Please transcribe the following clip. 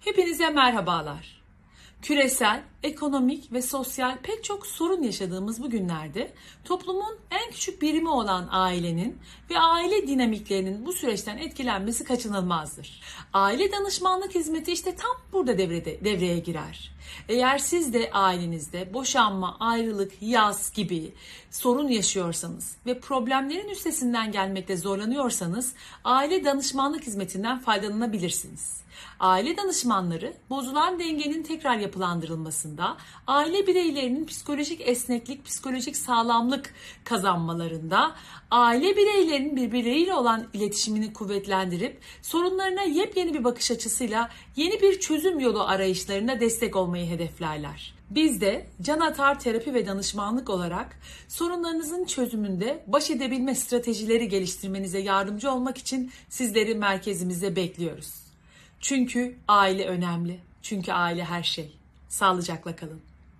Hepinize merhabalar. Küresel, ekonomik ve sosyal pek çok sorun yaşadığımız bu günlerde toplumun en küçük birimi olan ailenin ve aile dinamiklerinin bu süreçten etkilenmesi kaçınılmazdır. Aile danışmanlık hizmeti işte tam burada devrede, devreye girer. Eğer siz de ailenizde boşanma, ayrılık, yaz gibi sorun yaşıyorsanız ve problemlerin üstesinden gelmekte zorlanıyorsanız aile danışmanlık hizmetinden faydalanabilirsiniz. Aile danışmanları bozulan dengenin tekrar yapılandırılmasında, aile bireylerinin psikolojik esneklik, psikolojik sağlamlık kazanmalarında, aile bireylerinin birbirleriyle olan iletişimini kuvvetlendirip sorunlarına yepyeni bir bakış açısıyla yeni bir çözüm yolu arayışlarına destek olmayı hedeflerler. Biz de Can Atar Terapi ve Danışmanlık olarak sorunlarınızın çözümünde baş edebilme stratejileri geliştirmenize yardımcı olmak için sizleri merkezimizde bekliyoruz. Çünkü aile önemli. Çünkü aile her şey. Sağlıcakla kalın.